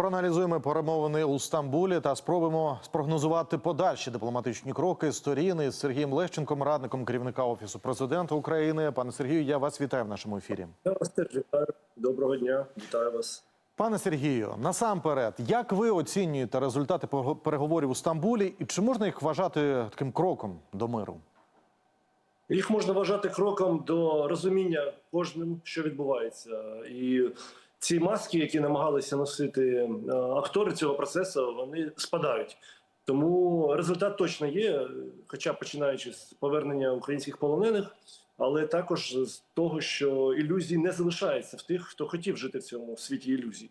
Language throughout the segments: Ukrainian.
Проаналізуємо перемовини у Стамбулі та спробуємо спрогнозувати подальші дипломатичні кроки сторін із Сергієм Лещенком, радником керівника офісу президента України. Пане Сергію, я вас вітаю в нашому ефірі. Я вас теж вітаю. Доброго дня, вітаю вас. Пане Сергію, насамперед, як ви оцінюєте результати переговорів у Стамбулі, і чи можна їх вважати таким кроком до миру? Їх можна вважати кроком до розуміння кожним, що відбувається, і ці маски, які намагалися носити е, актори цього процесу, вони спадають. Тому результат точно є, хоча починаючи з повернення українських полонених, але також з того, що ілюзій не залишається в тих, хто хотів жити в цьому світі ілюзій.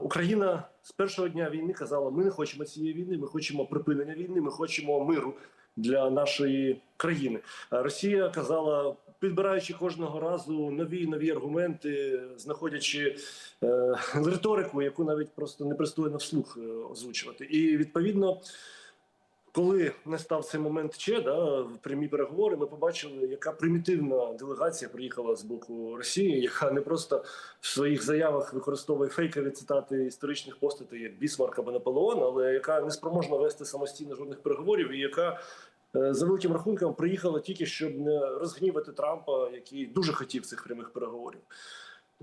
Україна з першого дня війни казала: ми не хочемо цієї війни, ми хочемо припинення війни, ми хочемо миру для нашої країни. Росія казала, підбираючи кожного разу нові нові аргументи, знаходячи е, риторику, яку навіть просто непристойно вслух е, озвучувати. І відповідно. Коли не став цей момент ще да, в прямі переговори, ми побачили, яка примітивна делегація приїхала з боку Росії, яка не просто в своїх заявах використовує фейкові цитати історичних постатей як Бісмарк або Наполеон, але яка не спроможна вести самостійно жодних переговорів, і яка за великим рахунком приїхала тільки щоб не розгнівати Трампа, який дуже хотів цих прямих переговорів.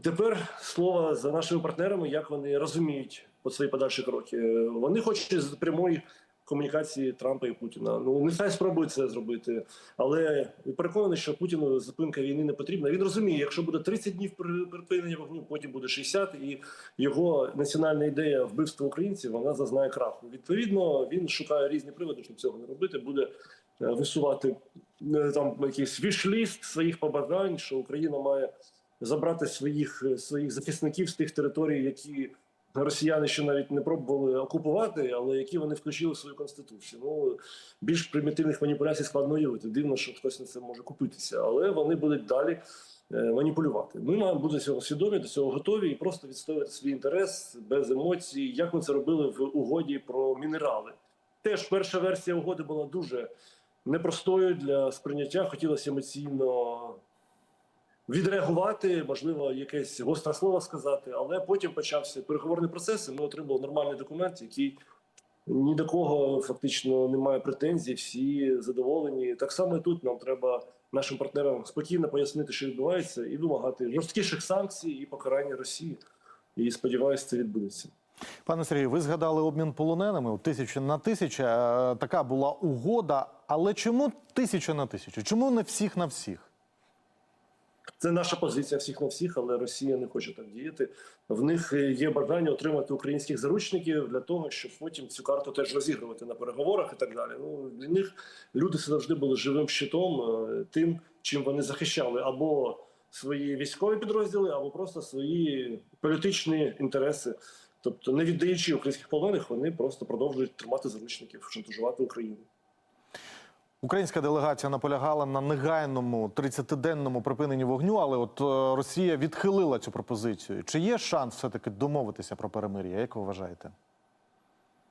Тепер слово за нашими партнерами, як вони розуміють по свої подальші кроки. Е, Вони хочуть з прямої комунікації Трампа і Путіна. Ну нехай спробують це зробити, але переконаний, що Путіну зупинка війни не потрібна. Він розуміє, якщо буде 30 днів при- припинення вогню, потім буде 60, і його національна ідея вбивства українців вона зазнає краху. Відповідно, він шукає різні приводи, щоб цього не робити. Буде е, висувати е, там якийсь вішліст своїх побажань, що Україна має забрати своїх своїх захисників з тих територій, які росіяни ще навіть не пробували окупувати, але які вони включили в свою конституцію. Ну більш примітивних маніпуляцій складно уявити. Дивно, що хтось на це може купитися, але вони будуть далі. е, Маніпулювати. Ми маємо бути цього свідомі, до цього готові і просто відстоювати свій інтерес без емоцій, як ми це робили в угоді про мінерали. Теж перша версія угоди була дуже непростою для сприйняття. Хотілося емоційно відреагувати, можливо, якесь гостре слово сказати, але потім почався переговорний процес. і Ми отримали нормальний документ, який ні до кого фактично немає претензій, всі задоволені. Так само і тут нам треба нашим партнерам спокійно пояснити, що відбувається, і вимагати жорсткіших санкцій і покарання Росії. І сподіваюся, це відбудеться. Пане Сергію, ви згадали обмін полоненими тисяча на тисяча. Е, Така була угода. Але чому тисяча на тисячу? Чому не всіх на всіх? Це наша позиція всіх на всіх, але Росія не хоче так діяти. В них є бажання отримати українських заручників для того, щоб потім цю карту теж розігрувати на переговорах і так далі. Ну для них люди завжди були живим щитом, е, тим, чим вони захищали або свої військові підрозділи, або просто свої політичні інтереси. Тобто, не віддаючи українських полонених, вони просто продовжують тримати заручників, шантажувати Україну. Українська делегація наполягала на негайному 30-денному припиненні вогню, але от е, Росія відхилила цю пропозицію. Чи є шанс все-таки домовитися про перемир'я? Як ви вважаєте?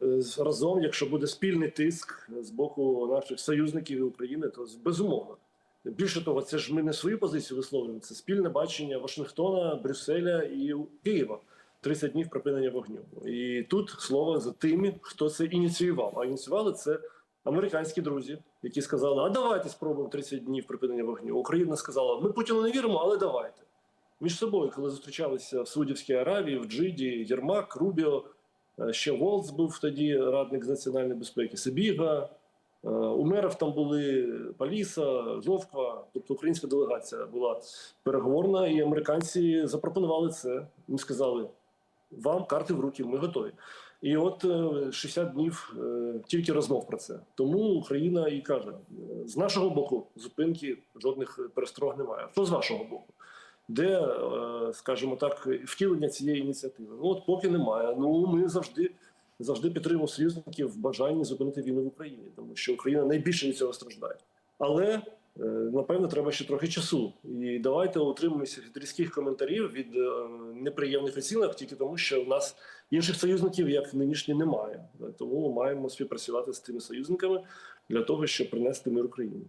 Е, разом, якщо буде спільний тиск з боку наших союзників і України, то безумовно. Більше того, це ж ми не свою позицію висловлюємо, це спільне бачення Вашингтона, Брюсселя і Києва. 30 днів припинення вогню. І тут слово за тими, хто це ініціював. А ініціювали це американські друзі, які сказали: А давайте спробуємо 30 днів припинення вогню. Україна сказала: Ми Путіну не віримо, але давайте. Між собою, коли зустрічалися в Саудівській Аравії, в Джиді, Єрмак, Рубіо, е, ще Волц був тоді радник з національної безпеки, Сибіга, е, Умеров там були, Паліса, Жовква, тобто українська делегація була переговорна, і американці запропонували це. Ми сказали: вам карти в руки, ми готові. І от е, 60 днів е, тільки розмов про це. Тому Україна і каже: е, з нашого боку зупинки жодних перестрог немає. Що з вашого боку? Де, е, скажімо так, втілення цієї ініціативи? Ну от поки немає. Ну ми завжди завжди підтримуємо союзників в бажанні зупинити війну в Україні, тому що Україна найбільше від цього страждає. Але е, напевно треба ще трохи часу. І давайте утримуємося від різких коментарів від е, неприємних оцінок, тільки тому, що в нас інших союзників, як нинішні, немає. Тому ми маємо співпрацювати з тими союзниками для того, щоб принести мир Україні.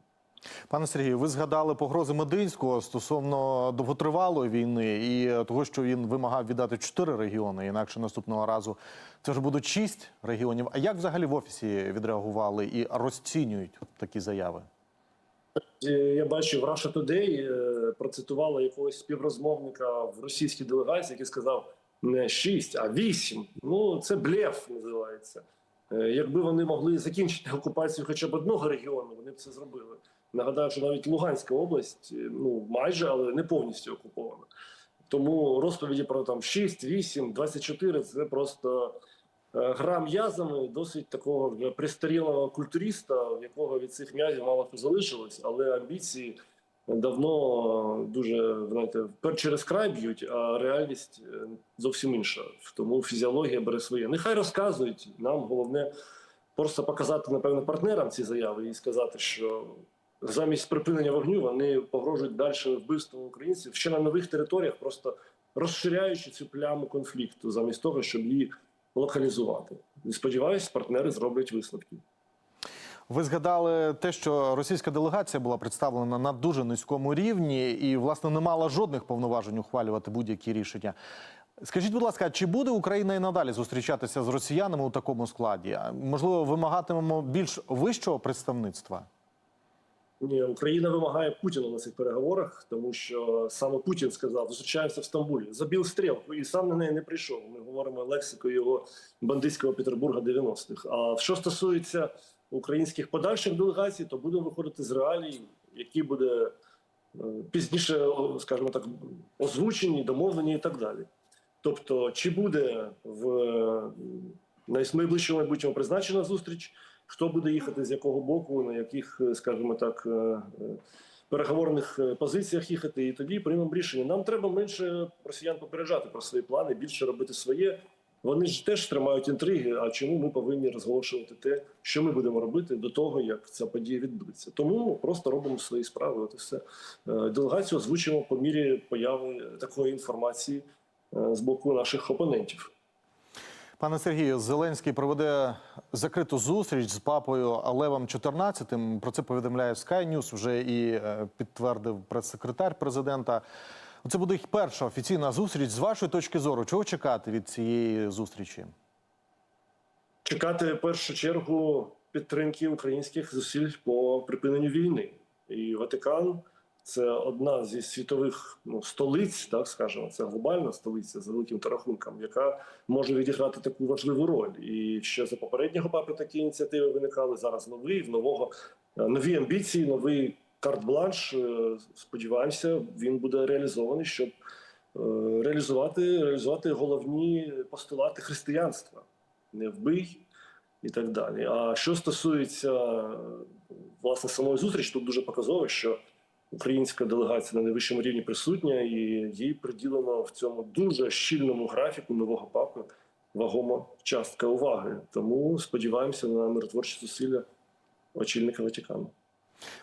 Пане Сергію, ви згадали погрози Мединського стосовно довготривалої війни і того, що він вимагав віддати чотири регіони, інакше наступного разу це ж будуть шість регіонів. А як взагалі в офісі відреагували і розцінюють такі заяви? Е, Я бачив Russia Today е, процитувала якогось співрозмовника в російській делегації, який сказав не 6, а 8. Ну це блеф називається. Е, Якби вони могли закінчити окупацію хоча б одного регіону, вони б це зробили. Нагадаю, що навіть Луганська область, ну майже, але не повністю окупована. Тому розповіді про там 6, 8, 24 – це просто гра м'язами досить такого пристарілого культуриста, в якого від цих м'язів мало що залишилось, але амбіції давно е, дуже знаєте, через край б'ють, а реальність е, зовсім інша. Тому фізіологія бере своє. Нехай розказують. Нам головне просто показати, напевно, партнерам ці заяви і сказати, що замість припинення вогню вони погрожують далі вбивством українців ще на нових територіях, просто розширяючи цю пляму конфлікту, замість того, щоб її локалізувати. І сподіваюсь, партнери зроблять висновки. Ви згадали те, що російська делегація була представлена на дуже низькому рівні і, власне, не мала жодних повноважень ухвалювати будь-які рішення. Скажіть, будь ласка, чи буде Україна і надалі зустрічатися з росіянами у такому складі? Можливо, вимагатимемо більш вищого представництва? Україна вимагає Путіна на цих переговорах, тому що саме Путін сказав, зустрічаємося в Стамбулі, забіл стрілку і сам на неї не прийшов. Ми говоримо лексикою його бандитського Петербурга 90-х. А що стосується українських подальших делегацій, то будемо виходити з реалій, які буде е, пізніше, скажімо так, озвучені, домовлені і так далі. Тобто, чи буде в е, найближчому майбутньому призначена зустріч, хто буде їхати з якого боку, на яких, е, скажімо так, е, е, переговорних позиціях їхати, і тоді приймемо рішення. Нам треба менше росіян попереджати про свої плани, більше робити своє. Вони ж теж тримають інтриги. А чому ми повинні розголошувати те, що ми будемо робити до того, як ця подія відбудеться? Тому просто робимо свої справи. От і все делегацію озвучимо по мірі появи такої інформації з боку наших опонентів. Пане Сергію, Зеленський проведе закриту зустріч з папою Левом XIV. Про це повідомляє Sky News, вже і е, підтвердив прес-секретар президента. Це буде їх перша офіційна зустріч. З вашої точки зору, чого чекати від цієї зустрічі? чекати в першу чергу підтримки українських зусиль по припиненню війни. І Ватикан це одна зі світових ну, столиць, так скажемо, це глобальна столиця за великим та рахунком, яка може відіграти таку важливу роль. І ще за попереднього папи такі ініціативи виникали. Зараз новий в нового е, нові амбіції, новий карт-бланш. Е, Сподіваємося, він буде реалізований, щоб е, реалізувати, реалізувати головні постулати християнства не вбий і так далі. А що стосується власне самої зустрічі, тут дуже показово, що українська делегація на найвищому рівні присутня, і їй приділено в цьому дуже щільному графіку нового папи вагома частка уваги. Тому сподіваємося на миротворчі зусилля очільника Ватикану.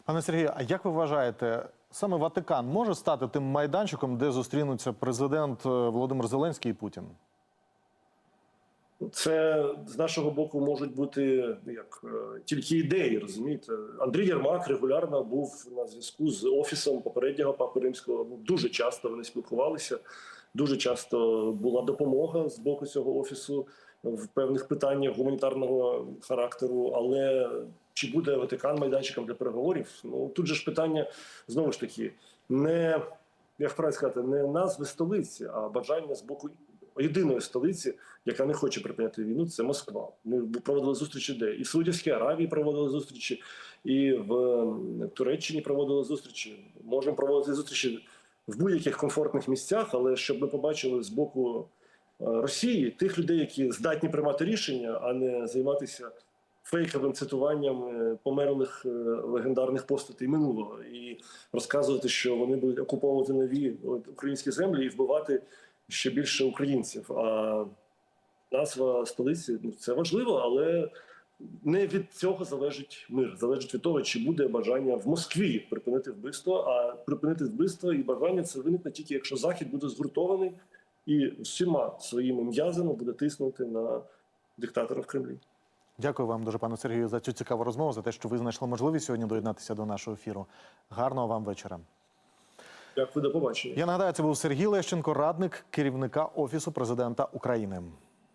Пане Сергію, а як ви вважаєте, саме Ватикан може стати тим майданчиком, де зустрінуться президент е, Володимир Зеленський і Путін? Це з нашого боку можуть бути ну, як е, тільки ідеї, розумієте. Андрій Єрмак регулярно був на зв'язку з офісом попереднього папи римського. Ну, дуже часто вони спілкувалися. Дуже часто була допомога з боку цього офісу в певних питаннях гуманітарного характеру. Але чи буде Ватикан майданчиком для переговорів? Ну тут же ж питання знову ж таки не як правильно сказати, не назви столиці, а бажання з боку єдиної столиці, яка не хоче припиняти війну, це Москва. Ми проводили зустрічі, де і в Саудівській Аравії проводили зустрічі, і в Туреччині проводили зустрічі. Можемо проводити зустрічі в будь-яких комфортних місцях, але щоб ми побачили з боку е, Росії тих людей, які здатні приймати рішення, а не займатися фейковим цитуванням е, померлих е, легендарних постатей минулого і розказувати, що вони будуть окуповувати нові українські землі і вбивати ще більше українців. А назва столиці ну це важливо, але не від цього залежить мир. Залежить від того, чи буде бажання в Москві припинити вбивство. А припинити вбивство і бажання це виникне тільки якщо захід буде згуртований і всіма своїми м'язами буде тиснути на диктатора в Кремлі. Дякую вам дуже, пане Сергію, за цю цікаву розмову, за те, що ви знайшли можливість сьогодні доєднатися до нашого ефіру. Гарного вам вечора. Дякую, до побачення. Я нагадаю, це був Сергій Лещенко, радник керівника Офісу президента України.